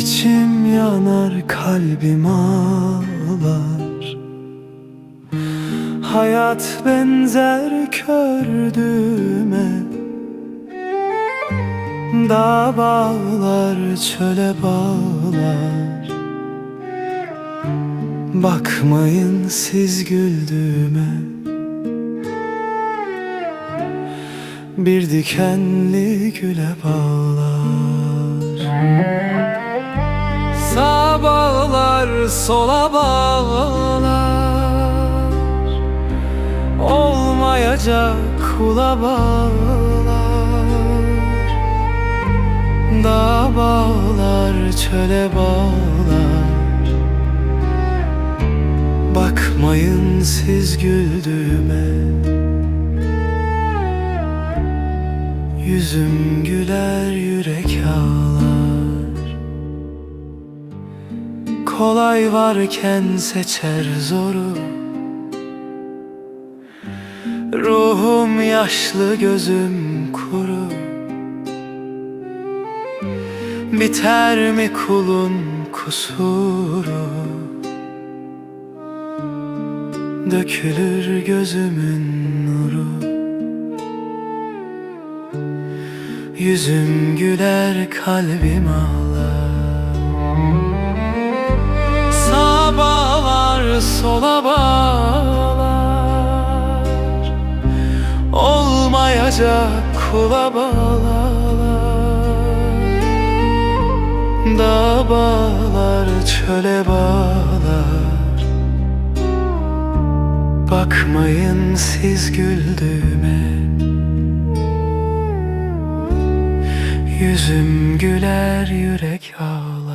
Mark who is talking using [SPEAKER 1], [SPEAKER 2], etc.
[SPEAKER 1] İçim yanar kalbim ağlar. Hayat benzer kördüğüme Dağ bağlar çöle bağlar. Bakmayın siz güldüğüme Bir dikenli güle bağlar. Sağa bağlar sola bağlar Olmayacak kula bağlar Dağ bağlar çöle bağlar. Bakmayın siz güldüğüme. Yüzüm güler yürek ağlar Kolay varken seçer zoru. Ruhum yaşlı gözüm kuru. Biter mi kulun kusuru? Dökülür gözümün nuru. Yüzüm güler kalbim ağlar sola bağlar. Olmayacak kula bağlar. Dağ bağlar çöle bağlar. Bakmayın siz güldüğüme. Yüzüm güler yürek ağlar